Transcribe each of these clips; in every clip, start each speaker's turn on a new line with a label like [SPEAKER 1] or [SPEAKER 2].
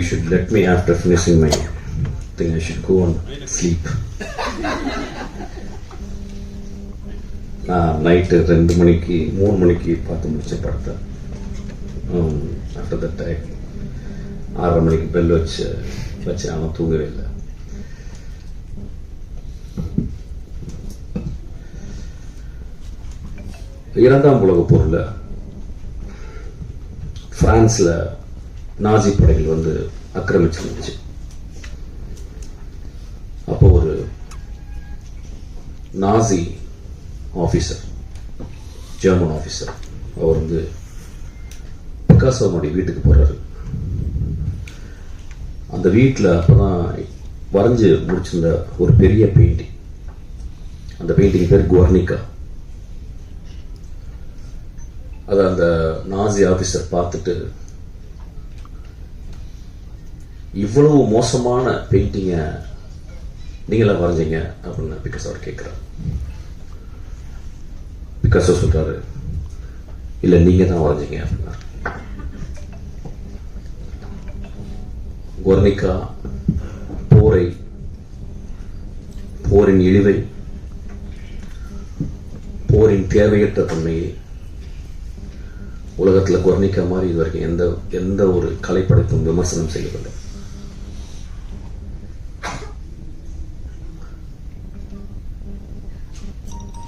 [SPEAKER 1] you should let me after finishing my thing. I should go and sleep. நான் night ரெண்டு மணிக்கு மூணு மணிக்கு பார்த்து முடிச்ச படத்தை ஆஃப்டர் த ஆறரை மணிக்கு பெல் வச்சு வச்சு அவன் தூங்கவே இல்லை இரண்டாம் உலக பொருள் பிரான்ஸில் நாசி படைகள் வந்து ஆக்கிரமிச்சிருந்துச்சு. அப்போ ஒரு நாசி ஆஃபீஸர் ஜெர்மன் ஆஃபீஸர் அவர் வந்து பிகாசோனுடைய வீட்டுக்கு போறாரு. அந்த வீட்டில் அப்பதான் வரைஞ்சு முடிச்சிருந்த ஒரு பெரிய பெயிண்டிங் அந்த பெயிண்டிங் பேர் குவர்னிகா அதை அந்த நாசி ஆஃபீஸர் பார்த்துட்டு இவ்வளவு மோசமான பெயிண்டிங்கை நீங்களா வரைஞ்சீங்க அப்படின்னு பிகாஸ் அவர் கேட்குறாரு பிகாசோ சொல்றாரு இல்லை நீங்க தான் வரைஞ்சீங்க அப்படின்னா. கொர்னிக்கா போரை போரின் இழிவை போரின் தேவையற்ற தன்மையை உலகத்தில் கொர்னிக்கா மாதிரி இதுவரைக்கும் எந்த எந்த ஒரு கலைப்படைப்பும் விமர்சனம் செய்யவில்லை.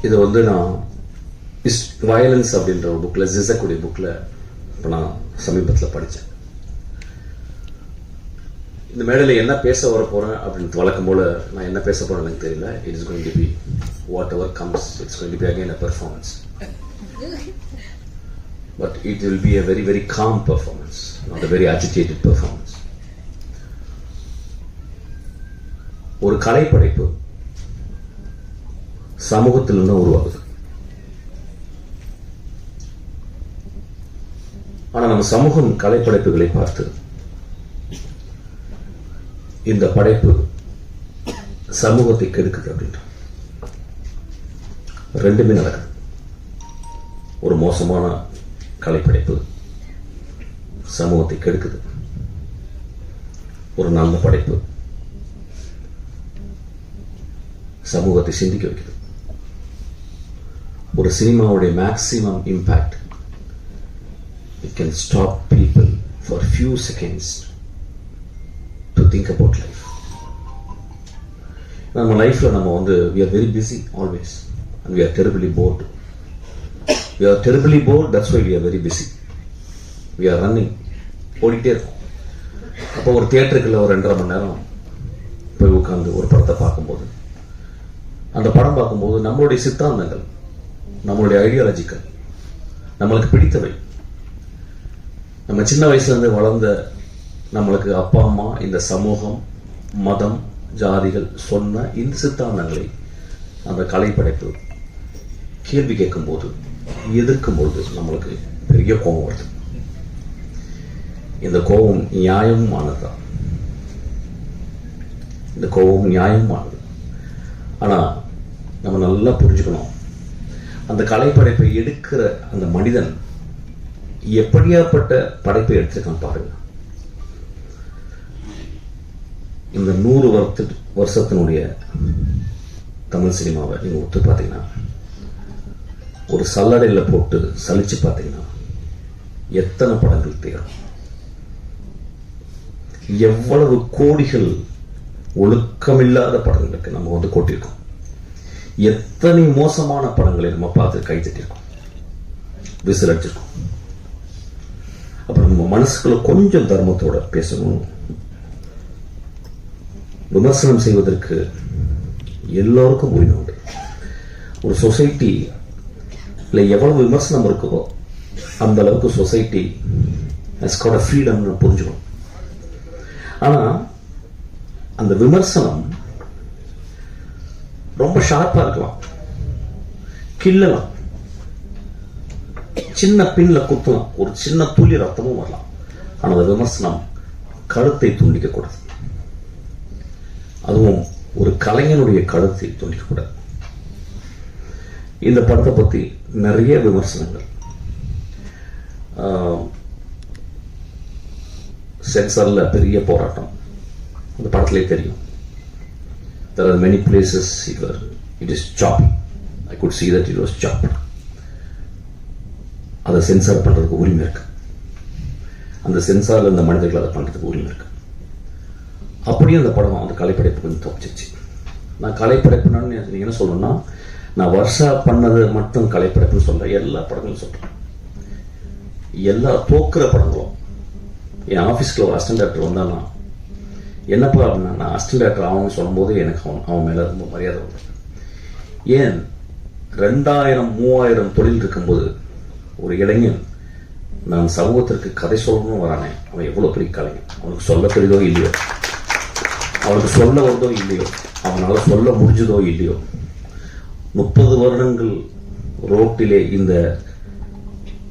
[SPEAKER 1] இதை வந்து நான் இஸ் வயலன்ஸ் அப்படின்ற ஒரு புக்கில் ஜிசக்குடி புக்கில் இப்போ நான் சமீபத்தில் படித்தேன் இந்த மேடையில் என்ன பேச வர போகிறேன் அப்படின்னு வழக்கம் போல் நான் என்ன பேச போகிறேன் எனக்கு தெரியல. It is going to be whatever comes it's going to be again a performance but it will be a very very calm performance not a very agitated performance ஒரு கலைப்படைப்பு சமூகத்திலிருந்து உருவாகுது ஆனா நம்ம சமூகம் கலைப்படைப்புகளை பார்த்து இந்த படைப்பு சமூகத்தை கெடுக்குது அப்படின்ற. ரெண்டுமே நடக்குது. ஒரு மோசமான கலைப்படைப்பு சமூகத்தை கெடுக்குது ஒரு நல்ல படைப்பு சமூகத்தை சிந்திக்க வைக்குது. ஒரு சினிமாவுடைய maximum impact it can stop people for few seconds to think about life நம்ம லைஃப்ல நம்ம வந்து we are very busy always and we are terribly bored we are terribly bored that's why we are very busy we are running ஓடிட்டே இருக்கும். அப்போ ஒரு தியேட்டருக்குள்ள ஒரு ரெண்டரை மணி நேரம் போய் உட்காந்து ஒரு படத்தை பார்க்கும்போது அந்த படம் பார்க்கும்போது நம்மளுடைய சித்தாந்தங்கள் நம்மளுடைய ஐடியாலஜிக்கல் நம்மளுக்கு பிடித்தவை. நம்ம சின்ன வயசுலேருந்து வளர்ந்த நம்மளுக்கு அப்பா அம்மா இந்த சமூகம் மதம் ஜாதிகள் சொன்ன இந்த சித்தாந்தங்களை அந்த கலைப்படைப்பு கேள்வி கேட்கும்போது எதிர்க்கும்போது நம்மளுக்கு பெரிய கோபம் வருது. இந்த கோபம் நியாயமானதுதான் இந்த கோபம் நியாயமானது. ஆனா நம்ம நல்லா புரிஞ்சுக்கணும். அந்த கலைப்படைப்பை எடுக்கிற அந்த மனிதன் எப்படியாப்பட்ட படைப்பை எடுத்திருக்கான் பாருங்க. இந்த நூறு வருத்து வருஷத்தினுடைய தமிழ் சினிமாவை நீங்க ஒத்து பார்த்தீங்கன்னா ஒரு சல்லடையில் போட்டு சலிச்சு பார்த்தீங்கன்னா எத்தனை படங்கள் தேரும் எவ்வளவு கோடிகள் ஒழுக்கமில்லாத படங்களுக்கு நம்ம வந்து கொட்டியிருக்கோம். எத்தனை மோசமான படங்களை நம்ம பார்த்து கை தட்டிருக்கோம் விசில் அடிச்சிருக்கோம். அப்புறம் நம்ம மனசுக்குள்ள கொஞ்சம் தர்மத்தோட பேசணும். விமர்சனம் செய்வதற்கு எல்லோருக்கும் உரிமை உண்டு. ஒரு சொசைட்டி இல்லை எவ்வளவு விமர்சனம் இருக்குதோ அந்த அளவுக்கு சொசைட்டி ஹஸ் காட் அ ஃப்ரீடம்னு புரிஞ்சுக்கணும். ஆனா அந்த விமர்சனம் ரொம்ப ஷார்ப்பா இருக்கலாம். கிள்ளலாம். சின்ன பின்ல குத்தலாம். ஒரு சின்ன துளி ரத்தமும் வரலாம். ஆனா அந்த விமர்சனம் கழுத்தை துண்டிக்க கூடாது அதுவும் ஒரு கலைஞனுடைய கழுத்தை துண்டிக்க கூடாது இந்த படத்தை பத்தி நிறைய விமர்சனங்கள். ஆஹ், சென்சாரில் பெரிய போராட்டம். அந்த படத்துலேயே தெரியும். There are many places it was it is choppy. I could see that it was chopped. அதை சென்சார் பண்ணுறதுக்கு உரிமை இருக்கு. அந்த சென்சாரில் இந்த மனிதர்கள் அதை பண்ணுறதுக்கு உரிமை இருக்கு. அப்படியே அந்த படம் அந்த கலைப்படைப்பு கொஞ்சம் தோச்சிச்சு. நான் கலைப்படைப்புன்னு நீங்கள் என்ன சொல்லணும்னா நான் வருஷா பண்ணது மட்டும் கலைப்படைப்புன்னு சொல்கிறேன் எல்லா படங்களும் சொல்கிறேன் எல்லா தோக்குற படங்களும். என் ஆஃபீஸ்க்கு ஒரு அசிஸ்டன்ட் டாக்டர் வந்தானா என்னப்பா அப்படின்னா நான் அசிஸ்டன்ட் டாக்டர் ஆகணும்னு சொல்லும்போது எனக்கு அவன் அவன் மேலே ரொம்ப மரியாதை உண்டு. ஏன்? ரெண்டாயிரம் மூவாயிரம் தொழில் இருக்கும்போது ஒரு இளைஞன் நான் சமூகத்திற்கு கதை சொல்லணும்னு வரானே அவன் எவ்வளோ பெரிய கலைஞன். அவனுக்கு சொல்ல தெரியுதோ இல்லையோ? அவனுக்கு சொல்ல வந்தோ இல்லையோ? அவனால் சொல்ல முடிஞ்சதோ இல்லையோ? முப்பது வருடங்கள் ரோட்டிலே இந்த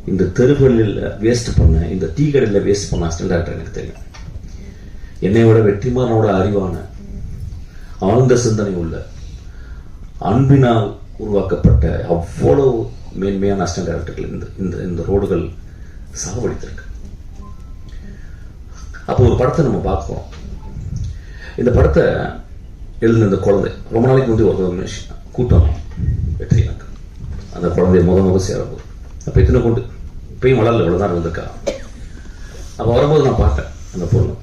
[SPEAKER 1] இந்த தெருவுகளில் வேஸ்ட் பண்ண இந்த டீ கடையில் வேஸ்ட் பண்ண அசிஸ்டன்ட் டாக்டர் எனக்கு தெரியும். என்னை விட வெற்றிமாறனோட அறிவான ஆழ்ந்த சிந்தனை உள்ள அன்பினால் உருவாக்கப்பட்ட அவ்வளவு மேன்மையான அஸ்டன் டைரக்டர்கள் இந்த இந்த இந்த ரோடுகள் சாவடித்திருக்கு. அப்போ ஒரு படத்தை நம்ம பார்க்குறோம் இந்த படத்தை எழுதின இந்த குழந்தை ரொம்ப நாளைக்கு முந்தைய ஒரு கூட்டம் வெற்றி எனக்கு அந்த குழந்தைய முத முத சேரும்போது அப்போ இத்தனை கொண்டு இப்பயும் வளரல இவ்வளோதான் இருந்திருக்கா? அப்போ வரும்போது நான் பார்த்தேன் அந்த பொண்ணு.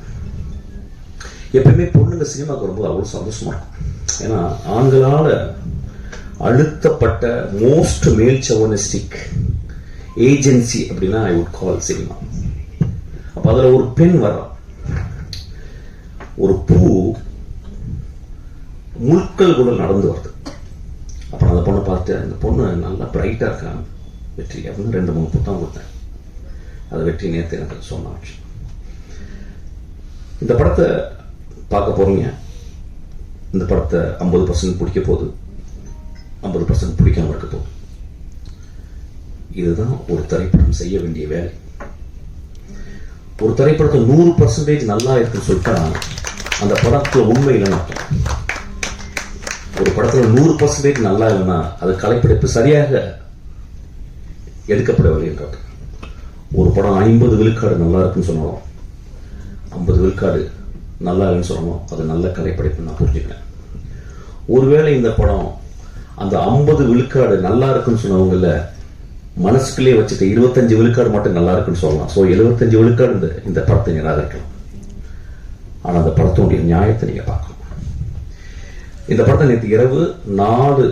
[SPEAKER 1] எப்பயுமே பொண்ணுங்க சினிமாவுக்கு ரொம்ப அவ்வளோ சந்தோஷமா இருக்கும். ஏன்னா ஆண்களால் அழுத்தப்பட்ட மோஸ்ட் மேல் சவனிஸ்டிக் ஏஜென்சி அப்படின்னா ஐ வுட் கால் சினிமா அப்போ அதில் ஒரு பெண் வர்றா. ஒரு பூ முழுக்கள் கூட நடந்து வருது. அப்புறம் அந்த பொண்ணை பார்த்து அந்த பொண்ணு நல்லா பிரைட்டாக இருக்காங்க வெற்றி. அப்படின்னு ரெண்டு மூணு புத்தகம் கொடுத்தேன். அதை வெற்றி நேற்று எனக்கு சொன்னாச்சு. இந்த படத்தை பார்க்க போறீங்க. இந்த படத்தை ஐம்பது பர்சன்ட் பிடிக்க போகுது. ஐம்பது பர்சன்ட் பிடிக்காம இருக்க போகுது. இதுதான் ஒரு திரைப்படம் செய்ய வேண்டிய வேலை. ஒரு திரைப்படத்தை நூறு பர்சன்டேஜ் நல்லா இருக்குன்னு சொல்லிட்டா அந்த படத்துல உண்மை இல்லைன்னு அர்த்தம். ஒரு படத்துல நூறு பர்சன்டேஜ் நல்லா இல்லைன்னா அது கலைப்படைப்பு சரியாக எடுக்கப்படவில்லை என்றார் ஒரு படம் ஐம்பது விழுக்காடு நல்லா இருக்குன்னு சொன்னாலும் ஐம்பது விழுக்காடு நல்லா இல்லைன்னு சொல்லணும் அது நல்ல கலைப்படைப்பு நான் புரிஞ்சுக்கிறேன். ஒருவேளை இந்த படம் அந்த ஐம்பது விழுக்காடு நல்லா இருக்குன்னு சொன்னவங்கள மனசுக்குள்ளே வச்சுட்டு இருபத்தஞ்சு விழுக்காடு மட்டும் நல்லா இருக்குன்னு சொல்லலாம். ஸோ எழுபத்தஞ்சு விழுக்காடு இந்த இந்த படத்தை நிராகரிக்கலாம். ஆனால் அந்த படத்தினுடைய நியாயத்தை நீங்கள் பார்க்கணும். இந்த படத்தை நேற்று இரவு நாலு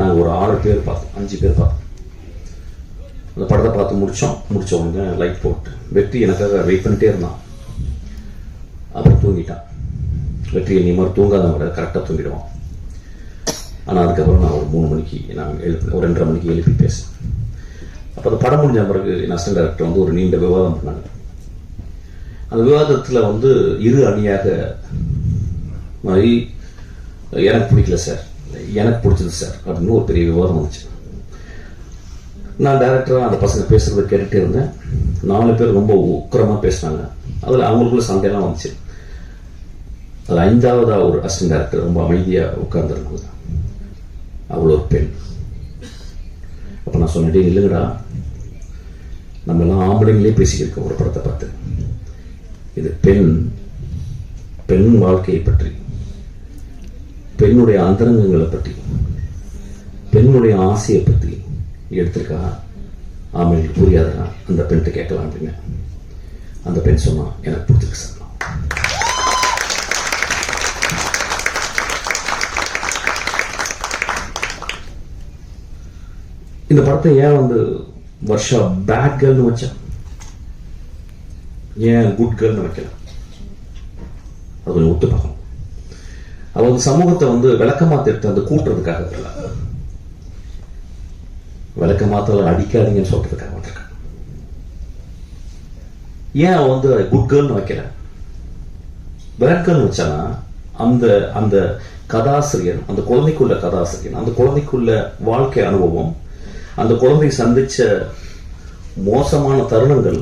[SPEAKER 1] நாங்கள் ஒரு ஆறு பேர் பார்த்தோம் அஞ்சு பேர் பார்த்தோம். அந்த படத்தை பார்த்து முடித்தோம் முடித்தவங்க உடனே லைட் போட்டு வெற்றி எனக்காக வெயிட் பண்ணிட்டே இருந்தான். தூங்கிட்டான் வெற்றி நீ மாதிரி தூங்காத விட கரெக்டாக தூங்கிடுவான். ஆனால் அதுக்கப்புறம் நான் ஒரு மூணு மணிக்கு நான் எழுப்பி ஒரு ரெண்டரை மணிக்கு எழுப்பி பேசினேன் அப்போ அந்த படம் முடிஞ்ச பிறகு என் அசிஸ்டன்ட் டைரக்டர் வந்து ஒரு நீண்ட விவாதம் பண்ணாங்க. அந்த விவாதத்தில் வந்து இரு அணியாக மாதிரி எனக்கு பிடிக்கல சார் எனக்கு பிடிச்சது சார் அப்படின்னு ஒரு பெரிய விவாதம் வந்துச்சு. நான் டேரக்டராக அந்த பசங்க பேசுறதை கேட்டுகிட்டே இருந்தேன். நாலு பேர் ரொம்ப உக்கரமாக பேசினாங்க. அதில் அவங்களுக்குள்ள சண்டையெல்லாம் வந்துச்சு. அதில் ஐந்தாவதாக ஒரு அசிஸ்டன்ட் டைரக்டர் ரொம்ப அமைதியாக உட்கார்ந்துருக்குது. அவ்வளோ ஒரு பெண். அப்போ நான் சொன்னேன் இல்லைங்கடா நம்ம எல்லாம் ஆம்பளைங்களே பேசிக்கிருக்கோம் ஒரு படத்தை பார்த்து. இது பெண் பெண் வாழ்க்கையை பற்றி. பெண்ணுடைய அந்தரங்கங்களை பற்றி. பெண்ணுடைய ஆசையை பற்றி எடுத்திருக்கா? ஆமைகளுக்கு புரியாதா? அந்த பெண்கிட்ட கேட்கலாம் அப்படின்னு அந்த பெண் சொன்னால் எனக்கு பிடிச்சிருக்கு சார். இந்த படத்தை ஏன் வந்து வருஷா பேட் கேர்ள்னு வச்சேன் ஏன் குட் கேர்ள்னு வைக்கல? அது கொஞ்சம் ஒத்து பார்க்கணும். அதாவது சமூகத்தை வந்து விளக்கமா எடுத்து அந்த கூட்டுறதுக்காக விளக்க விளக்கமாத்தல அடிக்காதீங்கன்னு சொல்றதுக்காக வந்திருக்கேன் ஏன் வந்து குட் கேர்ள்னு வைக்கல? பேட் கேர்ள்னு வச்சானா அந்த அந்த கதாசிரியர் அந்த குழந்தைக்குள்ள கதாசிரியர் அந்த குழந்தைக்குள்ள வாழ்க்கை அனுபவம் அந்த குழந்தை சந்திச்ச மோசமான தருணங்கள்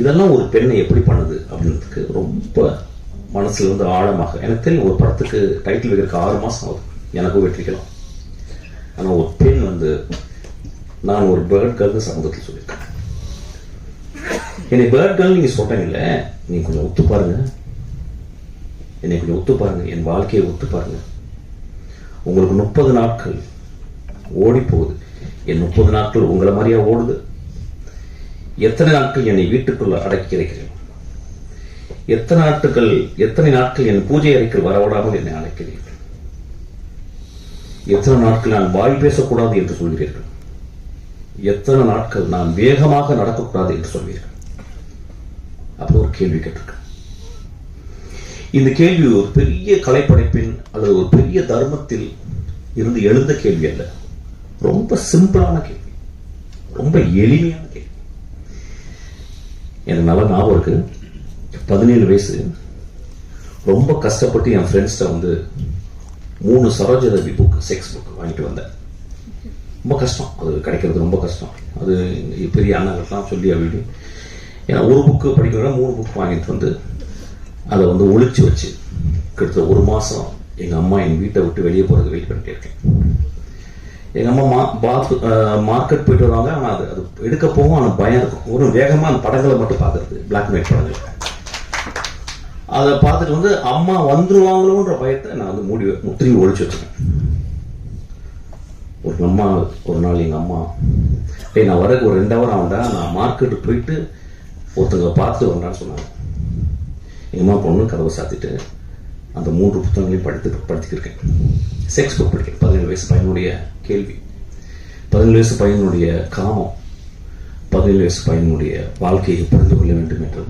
[SPEAKER 1] இதெல்லாம் ஒரு பெண்ணை எப்படி பண்ணுது அப்படின்றதுக்கு ரொம்ப மனசுல வந்து ஆழமாக எனக்கு தெரியும் ஒரு படத்துக்கு டைட்டில் வைக்கிறதுக்கு ஆறு மாசம் ஆகுது. எனக்கும் வெற்றிக்கலாம் ஆனால் ஒரு பெண் வந்து நான் ஒரு பேர்ட் கருது சமூகத்தில் சொல்லியிருக்கேன். என்னை பேர்ட் கேர்ள் நீங்க சொல்றீங்கல்ல நீங்கள் கொஞ்சம் ஒத்து பாருங்க. என்னை கொஞ்சம் ஒத்து பாருங்க. என் வாழ்க்கையை ஒத்து பாருங்க. உங்களுக்கு முப்பது நாட்கள் ஓடி போகுது என் முப்பது நாட்கள் உங்களை மாதிரியா ஓடுது? எத்தனை நாட்கள் என்னை வீட்டுக்குள்ள அடக்கி இருக்கிறேன் எத்தனை நாட்கள் எத்தனை நாட்கள் என் பூஜை அறைக்குள் வரவிடாமல் என்னை அழைக்கிறீர்கள் எத்தனை நாட்கள் நான் வாய் பேசக்கூடாது என்று சொல்கிறீர்கள் எத்தனை நாட்கள் நான் வேகமாக நடக்கக்கூடாது என்று சொல்வீர்கள்? அப்படி ஒரு கேள்வி கேட்டிருக்கேன். இந்த கேள்வி ஒரு பெரிய கலைப்படைப்பின் அல்லது ஒரு பெரிய தர்மத்தில் இருந்து எழுந்த கேள்வி அல்ல. ரொம்ப சிம்பிளான கேள்வி. ரொம்ப எளிமையான கேள்வி. எனக்கு நல்ல ஞாபகம் இருக்கு. பதினேழு வயசு. ரொம்ப கஷ்டப்பட்டு என் ஃப்ரெண்ட்ஸ்ட வந்து மூணு சரோஜரவி புக் செக்ஸ் புக் வாங்கிட்டு வந்தேன். ரொம்ப கஷ்டம். அது கிடைக்கிறது ரொம்ப கஷ்டம். அது பெரிய அண்ணங்கள்லாம் சொல்லி அப்படி ஏன்னா ஒரு புக்கு படிக்கிறோன்னா மூணு புக் வாங்கிட்டு வந்து அதை வந்து ஒழிச்சு வச்சு கிட்டத்தட்ட ஒரு மாதம் எங்கள் அம்மா எங்கள் வீட்டை விட்டு வெளியே போகிறது வெயிட் பண்ணிட்டே இருக்கேன். எங்கள் அம்மா மா பாத் மார்க்கெட் போயிட்டு வருவாங்க. ஆனால் அது அது எடுக்க போகும். ஆனால் பயம் இருக்கும். ஒரு வேகமாக அந்த படங்களை மட்டும் பார்க்குறது. பிளாக் அண்ட் ஒயிட் படங்கள். அதை பார்த்துட்டு வந்து அம்மா வந்துருவாங்களோன்ற பயத்தை நான் வந்து மூடி முத்திரி ஒழிச்சு வச்சுருக்கேன். ஒரு அம்மா ஒரு நாள் எங்கள் அம்மா டேய் நான் வரக்கு ஒரு ரெண்டு ஹவர் ஆகும்டா. நான் மார்க்கெட்டுக்கு போயிட்டு ஒருத்தங்க பார்த்துட்டு வரேன்டான்னு சொன்னாங்க. எங்கள் அம்மா பொண்ணு கதவை சாத்திட்டு அந்த மூன்று புத்தகங்களையும் படித்து படித்துக்கிருக்கேன் செக்ஸ் புக் படிக்கிறேன். பதினேழு வயசு பையனுடைய கேள்வி. பதினேழு வயசு பையனுடைய காமம். பதினேழு வயசு பையனுடைய வாழ்க்கையை புரிந்து கொள்ள வேண்டும் என்று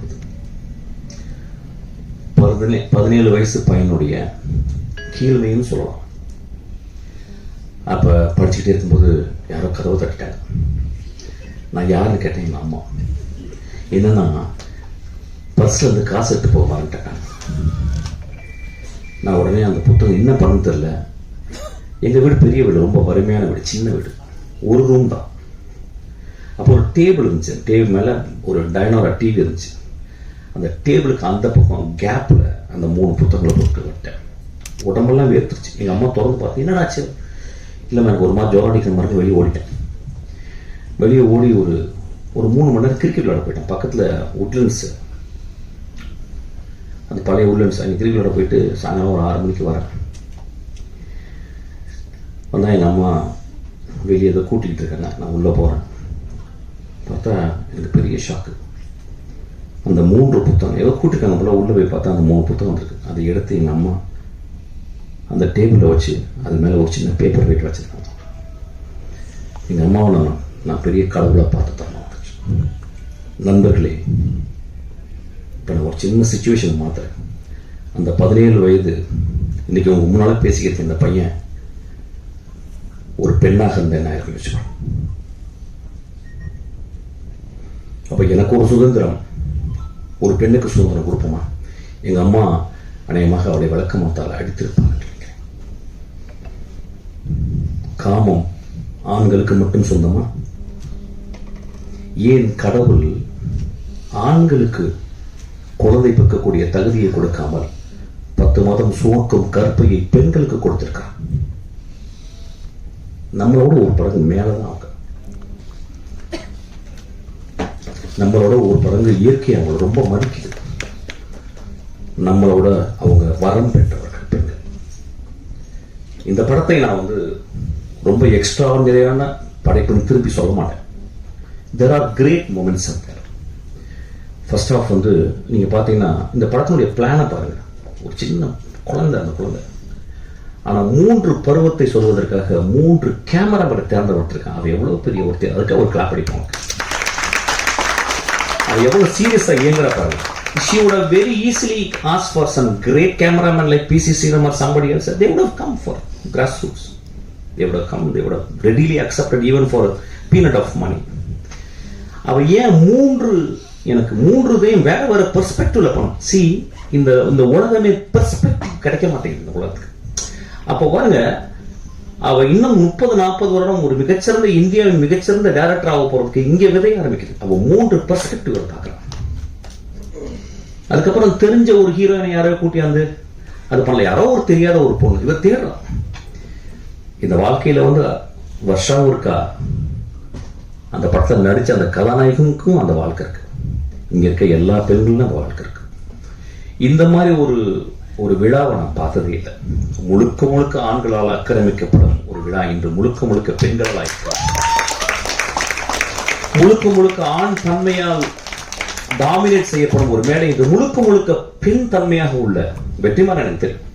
[SPEAKER 1] பதினே பதினேழு வயசு பையனுடைய கீழ்மைன்னு சொல்லலாம். அப்ப படிச்சுக்கிட்டே இருக்கும்போது யாரோ கதவை தட்டிட்டாங்க. நான் யாருன்னு கேட்டேன் எங்கள் அம்மா. என்னன்னா பர்ஸ்ல இருந்து காசு எடுத்து போக மாட்டேன் நான் உடனே அந்த புத்தகம் என்ன பண்ணு தெரில எங்கள் வீடு பெரிய வீடு ரொம்ப வறுமையான வீடு சின்ன வீடு. ஒரு ரூம் தான். அப்போ ஒரு டேபிள் இருந்துச்சு. டேபிள் மேலே ஒரு டைனோரா டிவி இருந்துச்சு. அந்த டேபிளுக்கு அந்த பக்கம் கேப்பில் அந்த மூணு புத்தகங்களை போட்டு விட்டேன். உடம்பெல்லாம் வேர்த்துருச்சு. எங்கள் அம்மா திறந்து பார்த்து என்னடாச்சு இல்லை எனக்கு ஒரு மாதிரி ஜோரம் அடிக்கிற மாதிரி வெளியே ஓடிட்டேன். வெளியே ஓடி ஒரு ஒரு மூணு மணி நேரம் கிரிக்கெட் விளையாட போயிட்டேன். பக்கத்தில் உட்லண்ட்ஸு அந்த பழைய உள்ளன்ஸ் அங்கே கிரிக்கெட் போயிட்டு சாயங்காலம் ஒரு ஆறு மணிக்கு வரேன் வந்தால் எங்கள் அம்மா வெளியே ஏதோ கூட்டிகிட்டு இருக்காங்க. நான் உள்ளே போகிறேன் பார்த்தா எனக்கு பெரிய ஷாக்கு அந்த மூன்று புத்தகம் ஏதோ கூட்டிருக்காங்க போல உள்ளே போய் பார்த்தா அந்த மூணு புத்தகம் இருக்கு அதை எடுத்து எங்கள் அம்மா அந்த டேபிளில் வச்சு அது மேலே ஒரு சின்ன பேப்பர் வெயிட் வச்சுருக்காங்க. எங்கள் அம்மாவை நான் நான் பெரிய கடவுளை பார்த்து தரணும் நண்பர்களே இப்போ நான் ஒரு சின்ன சுச்சுவேஷன் மாற்றுறேன் அந்த பதினேழு வயது இன்றைக்கி உங்கள் முன்னால் பேசிக்கிறது இந்த பையன் ஒரு பெண்ணாக இருந்தேன் நான் இருக்கு வச்சுக்கணும் அப்ப எனக்கு ஒரு சுதந்திரம். ஒரு பெண்ணுக்கு சுதந்திரம் கொடுப்போமா? எங்கள் அம்மா அநேகமாக அவளை அவருடைய விளக்கமத்தால் அடித்திருப்பாங்க காமம் ஆண்களுக்கு மட்டும் சொந்தமா? ஏன் கடவுள் ஆண்களுக்கு குழந்தை பெக்கக்கூடிய தகுதியை கொடுக்காமல் பத்து மாதம் சுமக்கும் கற்பையை பெண்களுக்கு கொடுத்திருக்கான் நம்மளோட ஒரு படங்கு மேலதான் அவங்க. நம்மளோட ஒரு படங்கு இயற்கை அவங்களை ரொம்ப மதிக்குது. நம்மளோட அவங்க வரம் பெற்றவர்கள் பெண்கள். இந்த படத்தை நான் வந்து ரொம்ப எக்ஸ்ட்ராடினரியான படைப்புன்னு திருப்பி சொல்ல மாட்டேன். There are great moments there first of வந்து நீங்க பாத்தீங்கன்னா இந்த படத்தினுடைய பிளானை பாருங்க ஒரு சின்ன குழந்தை அந்த குழந்தை ஆனா மூன்று பருவத்தை சொல்வதற்காக மூன்று கேமராமேனை தேர்ந்தெடுத்திருக்கான் அவன் எவ்வளவு பெரிய ஒருத்தர் அதுக்காக ஒரு கிளாப் அடிப்பாங்க அவன் எவ்வளவு சீரியஸா இயங்குற பாருங்க she would have very easily asked for some great cameraman like PC Sriram or somebody else. They would have come for grassroots. They would have come, they would have readily accepted even for a peanut of money. அவ ஏன் மூன்று எனக்கு மூன்று இதையும் வேற வேற பெர்ஸ்பெக்டிவ்ல பண்ணும் C இந்த இந்த உலகமே பெர்ஸ்பெக்டிவ் கிடைக்க மாட்டேங்குது இந்த உலகத்துக்கு. அப்போ பாருங்க அவ இன்னும் முப்பது நாற்பது வருடம் ஒரு மிகச்சிறந்த இந்தியாவின் மிகச்சிறந்த டைரக்டர் ஆக போறதுக்கு இங்க விதைய ஆரம்பிக்குது. அவ மூன்று பெர்ஸ்பெக்டிவ் பார்க்கலாம் அதுக்கப்புறம் தெரிஞ்ச ஒரு ஹீரோயினை யாரோ கூட்டியாந்து அது பண்ணல. யாரோ ஒரு தெரியாத ஒரு பொண்ணு. இவ தேடுறான் இந்த வாழ்க்கையில வந்து வருஷம் இருக்கா? அந்த படத்தில் நடிச்ச அந்த கதாநாயகனுக்கும் அந்த வாழ்க்கை இருக்கு. இங்க இருக்க எல்லா பெண்களும் அந்த வாழ்க்கை இருக்கு. இந்த மாதிரி ஒரு ஒரு விழாவை நான் பார்த்ததே இல்லை. முழுக்க முழுக்க ஆண்களால் ஆக்கிரமிக்கப்படும் ஒரு விழா இன்று முழுக்க முழுக்க பெண்களால் ஆயிருக்கு முழுக்க முழுக்க ஆண் தன்மையால் டாமினேட் செய்யப்படும் ஒரு மேடை இன்று முழுக்க முழுக்க பெண் தன்மையாக உள்ள வெற்றிமாறன் எனக்கு தெரியும்.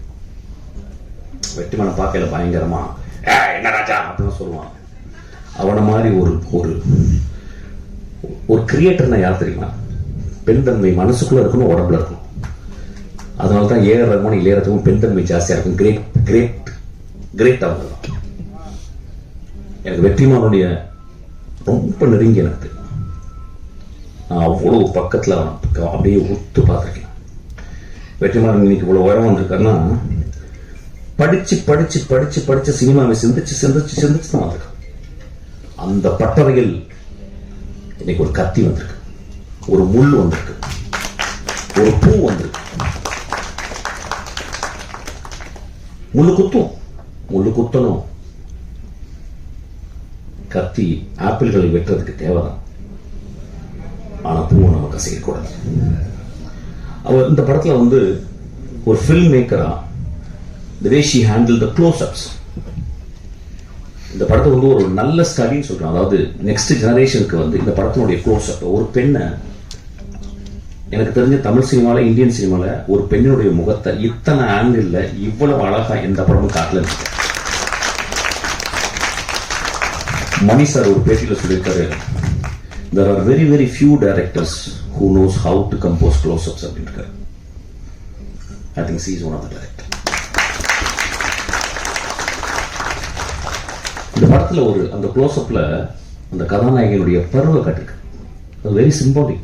[SPEAKER 1] வெற்றிமாறன் பார்க்கல பயங்கரமா என்ன ராஜா? அப்படின்னு சொல்லுவான். அவனை மாதிரி ஒரு ஒரு ஒரு கிரியேட்டர்னா யார் தெரியுமா? பெண் தன்மை மனசுக்குள்ள இருக்கணும் உடம்புல இருக்கணும். அதனால தான் ஏஆர் ரஹ்மான் இளையராஜாவும் பெண் தன்மை ஜாஸ்தியா இருக்கும். கிரேட் கிரேட் கிரேட் அவங்க எனக்கு வெற்றிமானுடைய ரொம்ப நெருங்கி எனக்கு. நான் அவ்வளவு பக்கத்துல அப்படியே உத்து பார்த்துருக்கேன். வெற்றிமாறன் இன்னைக்கு இவ்வளவு உயரம் வந்திருக்காருன்னா படிச்சு படிச்சு படிச்சு படித்து சினிமாவை சிந்திச்சு சிந்திச்சு சிந்திச்சு தான் வந்திருக்கான். அந்த பட்டறையில் இன்னைக்கு ஒரு கத்தி வந்திருக்கு. ஒரு முள் வந்திருக்கு. ஒரு பூ வந்திருக்கு. முள்ளு குத்தும். முள்ளு குத்தணும். கத்தி ஆப்பிள்களை வெட்டுறதுக்கு தேவைதான். ஆனா பூவை நம்ம செய்யக்கூடாது அவர் இந்த படத்துல வந்து ஒரு film மேக்கரா the way she handled the இந்த படத்தை வந்து ஒரு நல்ல ஸ்டடின்னு சொல்றான் அதாவது நெக்ஸ்ட் ஜெனரேஷனுக்கு வந்து இந்த படத்தினுடைய க்ளோஸ் ஒரு பெண்ணை எனக்கு தெரிஞ்ச தமிழ் சினிமால இந்தியன் சினிமால ஒரு பெண்ணினுடைய முகத்தை இத்தனை ஆங்கிள் இவ்வளவு அழகா எந்த படமும் காட்டல மணி சார் ஒரு பேட்டியில சொல்லியிருக்காரு. There are very very few directors who knows how to compose close ups அப்படின்னு I think she is one of the director இந்த படத்தில் ஒரு அந்த க்ளோஸ்அப்ல அந்த கதாநாயகனுடைய பருவ காட்டிருக்கு அது வெரி சிம்பாலிக்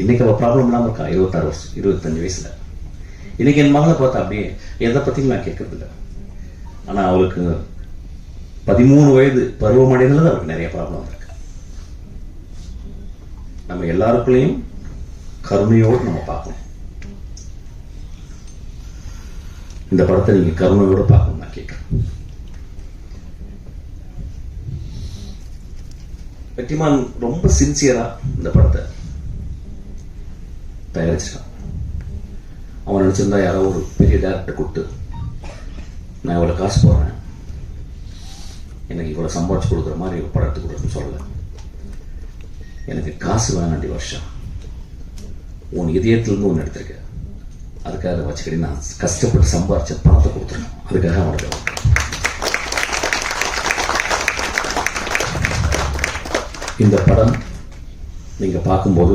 [SPEAKER 1] இன்னைக்கு அவள் ப்ராப்ளம் இல்லாமல் இருக்கா? இருபத்தாறு வருஷம் இருபத்தஞ்சு வயசுல. இன்னைக்கு என் மகளை பார்த்தா அப்படியே எதை பத்தியும் நான் கேட்கறது இல்லை ஆனா அவளுக்கு பதிமூணு வயது பருவமடைந்ததுல தான் அவளுக்கு நிறைய ப்ராப்ளம் இருக்கு. நம்ம எல்லாருக்குள்ளேயும் கருணையோடு நம்ம பார்க்கணும். இந்த படத்தை நீங்க கருணையோடு பார்க்கணும் நான் கேட்கிறேன். வெற்றிமான் ரொம்ப சின்சியரா இந்த படத்தை தயாரிச்சிட்டான் அவன் நினச்சிருந்தா யாரோ ஒரு பெரிய டேரக்டர் கொடுத்து நான் இவ்வளோ காசு போடுறேன் எனக்கு இவ்வளோ சம்பாதிச்சு கொடுக்குற மாதிரி படம் எடுத்து கொடுக்குறேன்னு சொல்லலை எனக்கு காசு வேணாண்டி வருஷம் உன் இதயத்திலிருந்து ஒன்று எடுத்திருக்க அதுக்காக அதை வச்சுக்கடி நான் கஷ்டப்பட்டு சம்பாதிச்ச பணத்தை கொடுத்துருக்கேன் அதுக்காக அவனுக்கு இந்த படம் நீங்கள் பார்க்கும்போது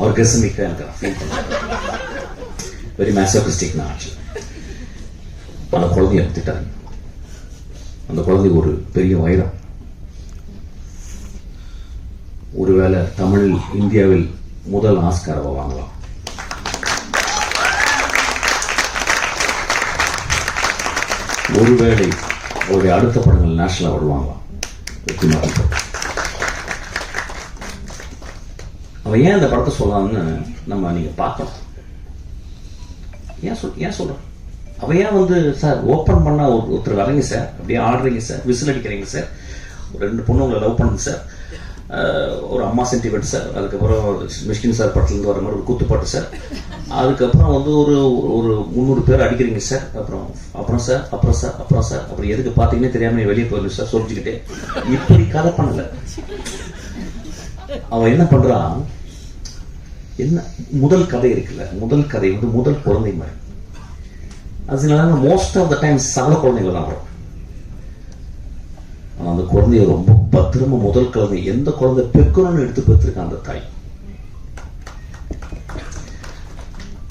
[SPEAKER 1] ஆர்கசமிக் எனக்கு ஃபீல் பண்ணுறேன் வெரி மேசோகிஸ்டிக் நான் ஆக்சுவலி அந்த குழந்தைய எடுத்துட்டாங்க அந்த குழந்தை ஒரு பெரிய வைரம் ஒருவேளை தமிழில் இந்தியாவில் முதல் ஆஸ்காரவை வாங்கலாம் ஒருவேளை அவருடைய அடுத்த படங்கள் நேஷனல் அவார்டு வாங்கலாம் வெற்றி மாற்றம் அவன் ஏன் இந்த படத்தை சொல்லலாம்னு நம்ம நீங்க பார்க்கலாம் ஏன் சொல் ஏன் சொல்கிறான் அவன் ஏன் வந்து சார் ஓப்பன் பண்ணால் ஒரு ஒருத்தர் வரீங்க சார்? அப்படியே ஆடுறீங்க சார்? விசில் அடிக்கிறீங்க சார்? ஒரு ரெண்டு பொண்ணு உங்களை லவ் பண்ணுங்க சார். ஒரு அம்மா சென்டிமெண்ட் சார். அதுக்கப்புறம் மிஷ்கின் சார் படத்துலேருந்து வர மாதிரி ஒரு குத்துப்பாட்டு சார். அதுக்கப்புறம் வந்து ஒரு ஒரு முந்நூறு பேர் அடிக்கிறீங்க சார். அப்புறம் அப்புறம் சார் அப்புறம் சார் அப்புறம் சார். அப்புறம் எதுக்கு பார்த்தீங்கன்னே தெரியாமல் வெளியே போயிருந்து சார் சொல்லிச்சுக்கிட்டே இப்படி கதை பண்ணல. அவன் என்ன பண்ணுறான் என்ன? முதல் கதை இருக்குல்ல. முதல் கதை வந்து முதல் குழந்தை மாதிரி அதனால மோஸ்ட் ஆஃப் த டைம் சகல குழந்தைகள் தான் வரும். ஆனா அந்த குழந்தைய ரொம்ப பத்திரமா முதல் குழந்தை எந்த குழந்தை பெக்கணும்னு எடுத்து பெற்றிருக்கான் அந்த தாய்.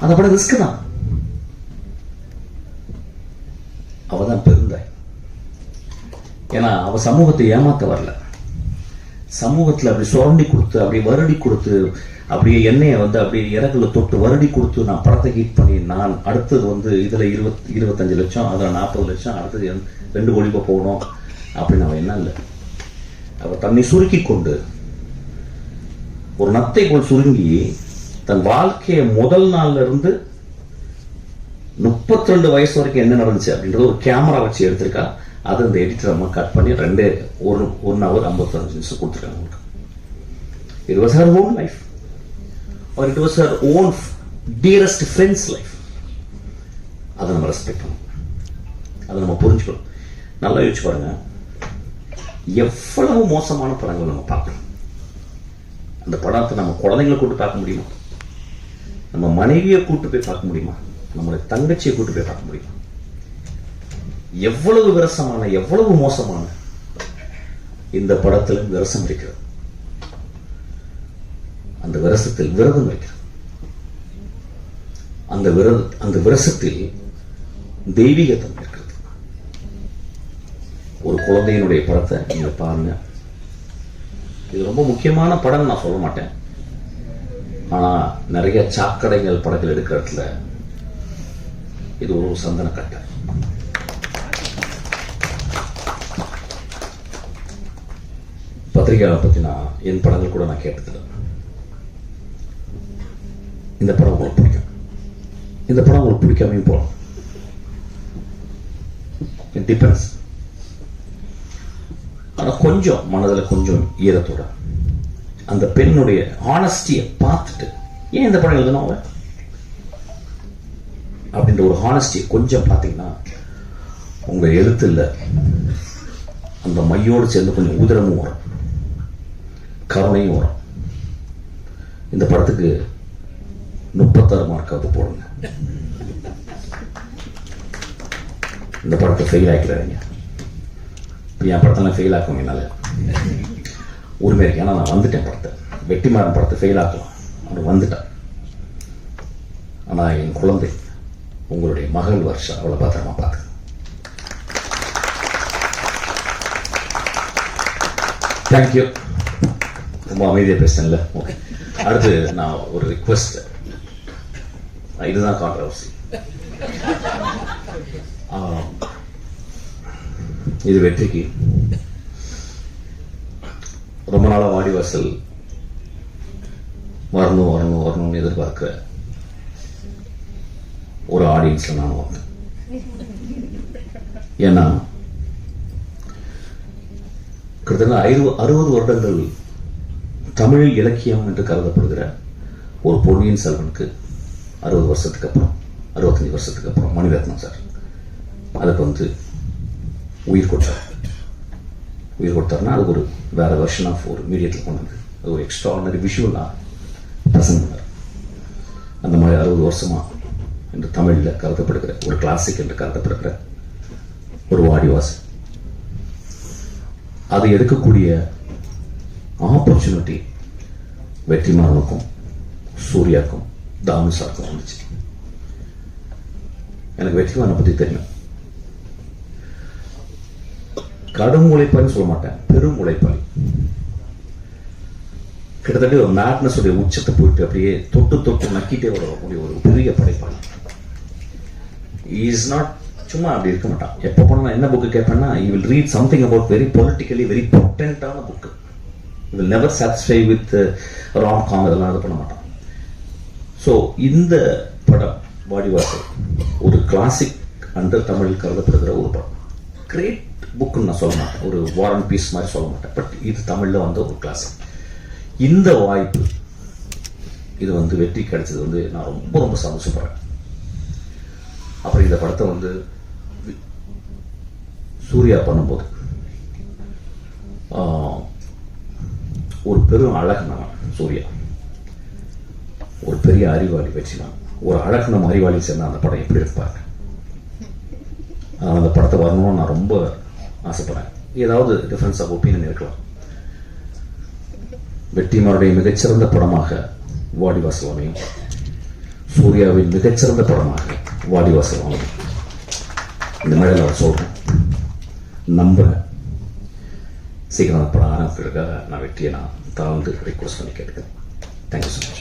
[SPEAKER 1] அந்த படம் ரிஸ்க் தான். அவ தான் பெருந்தாய் ஏன்னா அவ சமூகத்தை ஏமாத்த வரல. சமூகத்துல அப்படி சுரண்டி கொடுத்து அப்படி வருடி கொடுத்து அப்படியே எண்ணெயை வந்து அப்படியே இறகுல தொட்டு வருடி கொடுத்து நான் படத்தை ஹீட் பண்ணி நான் அடுத்தது வந்து இதுல இருபத் இருபத்தஞ்சு லட்சம் அதுல நாற்பது லட்சம் அடுத்தது என் ரெண்டு கோடி ரூபாய் போகணும் அப்படின்னு அவன் என்ன இல்லை. அவ தன்னை சுருக்கி கொண்டு ஒரு நத்தை போல் சுருங்கி தன் வாழ்க்கைய முதல் நாள்ல இருந்து முப்பத்தி ரெண்டு வயசு வரைக்கும் என்ன நடந்துச்சு அப்படின்றது ஒரு கேமரா வச்சு எடுத்திருக்கா. அது இந்த எடிட்டர் அம்மா கட் பண்ணி ரெண்டே ஒரு ஒன் ஹவர் ஐம்பத்தஞ்சு நிமிஷம் கொடுத்துருக்காங்க உங்களுக்கு it was her own life or it was her own dearest friends life அதை நம்ம ரெஸ்பெக்ட் பண்ணணும். அதை நம்ம புரிஞ்சுக்கணும். நல்லா யோசிச்சு பாருங்க. எவ்வளவு மோசமான படங்கள் நம்ம பார்க்கணும். அந்த படத்தை நம்ம குழந்தைங்களை கூட்டு பார்க்க முடியுமா? நம்ம மனைவியை கூட்டு போய் பார்க்க முடியுமா? நம்மளுடைய தங்கச்சியை கூட்டு போய் பார்க்க முடியுமா? எவ்வளவு விரசமான எவ்வளவு மோசமான இந்த படத்துல விரசம் இருக்கிறது. அந்த விரசத்தில் விரதம் இருக்கிறது அந்த விரத அந்த விரசத்தில் தெய்வீகத்தம் இருக்கிறது. ஒரு குழந்தையினுடைய படத்தை நீங்க பாருங்க. இது ரொம்ப முக்கியமான படம் நான் சொல்ல மாட்டேன். ஆனா நிறைய சாக்கடைகள் படங்கள் எடுக்கிற இடத்துல இது ஒரு சந்தன கட்டை பத்திரிகையாளர் பத்தினா நான் என் படங்கள் கூட நான் கேட்டதில்லை. இந்த படம் உங்களுக்கு பிடிக்கும். இந்த படம் உங்களுக்கு பிடிக்காமையும் போகலாம் இட் டிபெண்ட்ஸ் ஆனா கொஞ்சம் மனதில் கொஞ்சம் ஈரத்தோட. அந்த பெண்ணுடைய ஆனஸ்டியை பார்த்துட்டு ஏன் இந்த படம் எழுதணும் அவன் அப்படின்ற ஒரு ஹானஸ்டியை கொஞ்சம் பார்த்தீங்கன்னா உங்க எழுத்துல அந்த மையோடு சேர்ந்து கொஞ்சம் உதிரமும் வரும். கருணையும் வரும். இந்த படத்துக்கு முப்பத்தாறு மார்க்காவது போடுங்க. இந்த படத்தை ஃபெயில் ஆக்கிடாதீங்க. இப்போ என் படத்தெல்லாம் ஃபெயில் ஆக்கும் என்னால்? உரிமை இருக்கு. ஏன்னா நான் வந்துட்டேன் படத்தை. வெட்டிமாறன் படத்தை ஃபெயில் ஆக்கலாம் அப்படி வந்துட்டேன். ஆனால் என் குழந்தை உங்களுடைய மகள் வருஷம். அவ்வளோ பத்திரமா பார்த்து தேங்க்யூ ரொம்ப அமைதியாக பேசுனேன்ல. ஓகே அடுத்து நான் ஒரு ரிக்வஸ்ட்டு இதுதான் கான்ட்ரவர்சி இது வெற்றிக்கு. ரொம்ப நாளா வாடிவாசல் வரணும் வரணும் வரணும்னு எதிர்பார்க்கிற ஒரு ஆடியன்ஸ்ல நான் வந்தேன். ஏன்னா கிட்டத்தட்ட ஐந்து அறுபது வருடங்கள் தமிழ் இலக்கியம் என்று கருதப்படுகிற ஒரு பொன்னியின் செல்வனுக்கு அறுபது வருஷத்துக்கு அப்புறம் அறுபத்தஞ்சி வருஷத்துக்கு அப்புறம் மணிரத்னம் சார். அதுக்கு வந்து உயிர் கொடுத்தார். உயிர் கொடுத்தாருன்னா அது ஒரு வேற வெர்ஷன் ஆஃப் ஒரு மீடியத்தில் கொண்டு வந்து அது ஒரு எக்ஸ்ட்ரானரி விஷுவலாக ப்ரெசென்ட் பண்ணார். அந்த மாதிரி அறுபது வருஷமா என்று தமிழில் கருதப்படுகிற ஒரு கிளாசிக் என்று கருதப்படுகிற ஒரு வாடிவாஸ் அது எடுக்கக்கூடிய ஆப்பர்ச்சுனிட்டி வெற்றிமாறனுக்கும் சூர்யாக்கும் தானு சாருக்கும் வந்துச்சு எனக்கு வெற்றிவானை பத்தி தெரியும் கடும் உழைப்பாளி சொல்ல மாட்டேன் பெரும் உழைப்பாளி கிட்டத்தட்ட ஒரு மேட்னஸ் உடைய உச்சத்தை போயிட்டு அப்படியே தொட்டு தொட்டு நக்கிட்டே வரக்கூடிய ஒரு பெரிய படைப்பாளி. இஸ் நாட் சும்மா அப்படி இருக்க மாட்டான். எப்போ போனா என்ன book கேட்பேன்னா you will read something about very politically very பொட்டன்டான book will never satisfy with rom com இதெல்லாம் இது பண்ண மாட்டான். ஸோ இந்த படம் வாடிவாசல் ஒரு கிளாசிக் அண்டர் தமிழில் கருதப்படுகிற ஒரு படம். கிரேட் புக்குன்னு நான் சொல்ல மாட்டேன். ஒரு வாரன் பீஸ் மாதிரி சொல்ல மாட்டேன். பட் இது தமிழில் வந்த ஒரு கிளாசிக் இந்த வாய்ப்பு இது வந்து வெற்றி கிடைச்சது வந்து நான் ரொம்ப ரொம்ப சந்தோஷப்படுறேன். அப்புறம் இந்த படத்தை வந்து சூர்யா பண்ணும்போது ஒரு பெரும் அழகு நான் சூர்யா. ஒரு பெரிய அறிவாளி வச்சுக்கலாம் ஒரு அழகு நம்ம அறிவாளி சேர்ந்தா அந்த படம் எப்படி இருப்பாங்க அதனால அந்த படத்தை வரணும்னு நான் ரொம்ப ஆசைப்படுறேன். ஏதாவது டிஃபரன்ஸ் ஆஃப் ஒப்பீனியன் இருக்கலாம். வெற்றிமாருடைய மிகச்சிறந்த படமாக வாடிவாசலமையும் சூர்யாவின் மிகச்சிறந்த படமாக வாடிவாசலமையும் இந்த மாதிரி நான் சொல்றேன். நம்ப சீக்கிரம் படம் ஆரம்பிக்கிறதுக்காக நான் வெற்றியை நான் தாழ்ந்து ரிக்வஸ்ட் பண்ணி கேட்டுக்கிறேன் தேங்க்யூ ஸோ மச்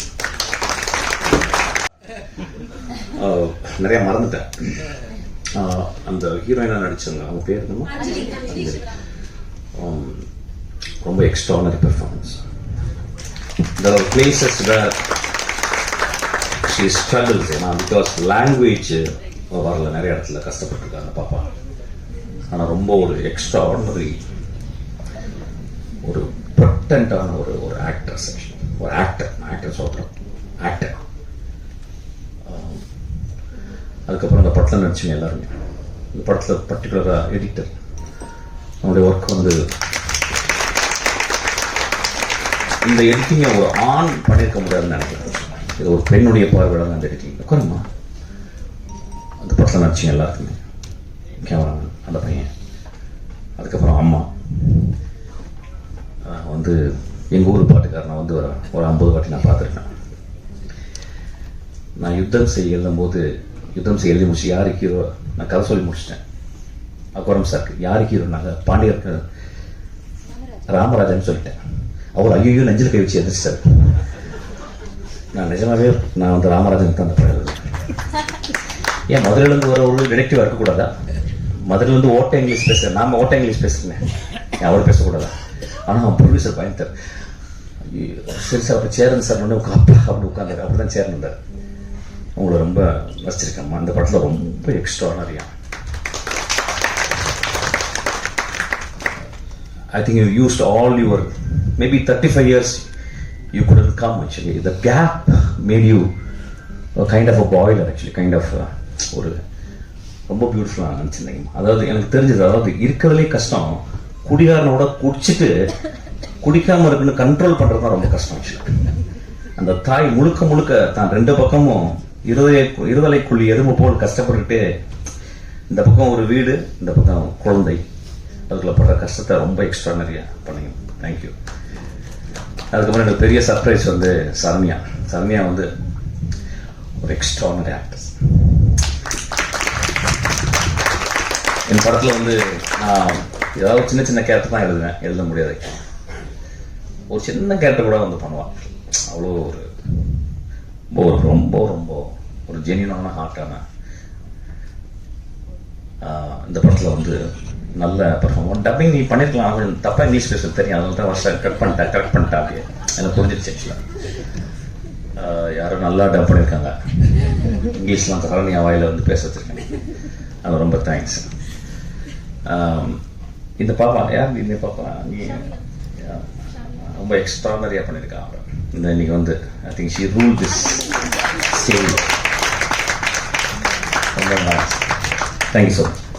[SPEAKER 1] நிறைய மறந்துட்டேன். அந்த ஹீரோயினா நடிச்சவங்க அவங்க பேர் என்னமோ ரொம்ப extraordinary performance there are places where she struggles ஏன்னா பிகாஸ் லாங்குவேஜ் வரல நிறைய இடத்துல கஷ்டப்பட்டிருக்காங்க பாப்பா. ஆனா ரொம்ப ஒரு எக்ஸ்ட்ரா ஆர்டினரி ஒரு ப்ரொட்டன்டான ஒரு ஒரு ஆக்டர் ஒரு ஆக்டர் ஆக்டர் சொல்றேன். ஆக்டர் அதுக்கப்புறம் அந்த படத்தில் நடிச்சவங்க எல்லாருமே. இந்த படத்தில் பர்டிகுலராக எடிட்டர் அவனுடைய ஒர்க் வந்து இந்த எடிட்டிங்கை ஒரு ஆண் பண்ணியிருக்க முடியாதுன்னு நினைக்கிறேன். இது ஒரு பெண்ணுடைய பார்வையில் தான் அந்த எடிட்டிங் உட்காரம்மா அந்த படத்தில் நடிச்சவங்க எல்லாருக்குமே. கேமராமேன் அந்த பையன். அதுக்கப்புறம் அம்மா. வந்து எங்கள் ஊர் பாட்டுக்காரனை வந்து வரேன் ஒரு ஐம்பது வாட்டி நான் பார்த்துருக்கேன். நான் யுத்தம் செய்ய எழுதும்போது யுத்தம் செய்ய எழுதி முடிச்சு யார் ஹீரோ நான் கதை சொல்லி முடிச்சிட்டேன். அக்குரம் சார் யார் ஹீரோ நாங்கள் பாண்டியர் ராமராஜன் சொல்லிட்டேன். அவர் ஐயோ நெஞ்சில் கை வச்சு சார் நான் நிஜமாவே நான் வந்து ராமராஜனுக்கு அந்த ஏன் மதுரையிலேருந்து வர ஒரு டிடெக்டிவ் இருக்கக்கூடாதா? மதுரையிலேருந்து ஓட்ட இங்கிலீஷ் பேசுகிறேன் நாம ஓட்ட இங்கிலீஷ் பேசுகிறேன் அவர் பேசக்கூடாதா? ஆனால் அவன் ப்ரொடியூசர் பயந்தார். ஐயோ, சரி சார் அப்போ சேரன் சார் உடனே அப்பா அப்படி உட்காந்தாரு அப்படி தான் சேரன் இருந்தார் உங்களை ரொம்ப ரசிச்சிருக்கேம்மா. அந்த படத்தில் ரொம்ப எக்ஸ்ட்ரானரியா I think you used all your maybe 35 years you couldn't come actually. The gap made you a kind of a boiler actually, kind of uh, ஒரு ரொம்ப பியூட்டிஃபுல்லாக நினச்சிருந்தீங்க அதாவது எனக்கு தெரிஞ்சது அதாவது இருக்கிறதுலே கஷ்டம் குடிகாரனோட குடிச்சிட்டு குடிக்காமல் இருக்குன்னு கண்ட்ரோல் பண்ணுறது தான் ரொம்ப கஷ்டம் ஆக்சுவலி அந்த தாய் முழுக்க முழுக்க தான் ரெண்டு பக்கமும் இருதய இருதலைக்குள்ளி எறும்பு போல் கஷ்டப்பட்டுட்டு இந்த பக்கம் ஒரு வீடு இந்த பக்கம் குழந்தை. அதுக்குள்ள படுற கஷ்டத்தை ரொம்ப எக்ஸ்ட்ரானரியா பண்ணீங்க தேங்க்யூ அதுக்கப்புறம் எனக்கு பெரிய சர்ப்ரைஸ் வந்து சரண்யா. சரண்யா வந்து ஒரு எக்ஸ்ட்ரானரி ஆக்டர்ஸ் என் படத்தில் வந்து நான் ஏதாவது சின்ன சின்ன கேரக்டர் தான் எழுதுவேன். எழுத முடியாது. ஒரு சின்ன கேரக்டர் கூட வந்து பண்ணுவான். அவ்வளோ ஒரு ஒரு ரொம்ப ரொம்ப ஒரு ஜென்யூனான ஹார்ட்டான இந்த படத்தில் வந்து நல்ல பர்ஃபார்ம் டப்பிங் நீ பண்ணிருக்கலாம் அவன் தப்பா இங்கிலீஷ் பேச தெரியும். அதனால தான் வருஷம் கட் பண்ணிட்டா கரெக்ட் பண்ணிட்டா அப்படியே. எனக்கு புரிஞ்சிருச்சு ஆக்சுவலாக யாரும் நல்லா டப் பண்ணியிருக்காங்க இங்கிலீஷ்லாம் சரணியா வாயில வந்து பேச வச்சிருக்கேன். அது ரொம்ப தேங்க்ஸ் இந்த பாப்பா யார் இந்த பாப்பா? நீ ரொம்ப எக்ஸ்ட்ரானரியாக பண்ணியிருக்கான் அவன் இந்த இன்னைக்கு வந்து I think she rule this stage ரொம்ப தேங்க்யூ ஸோ மச்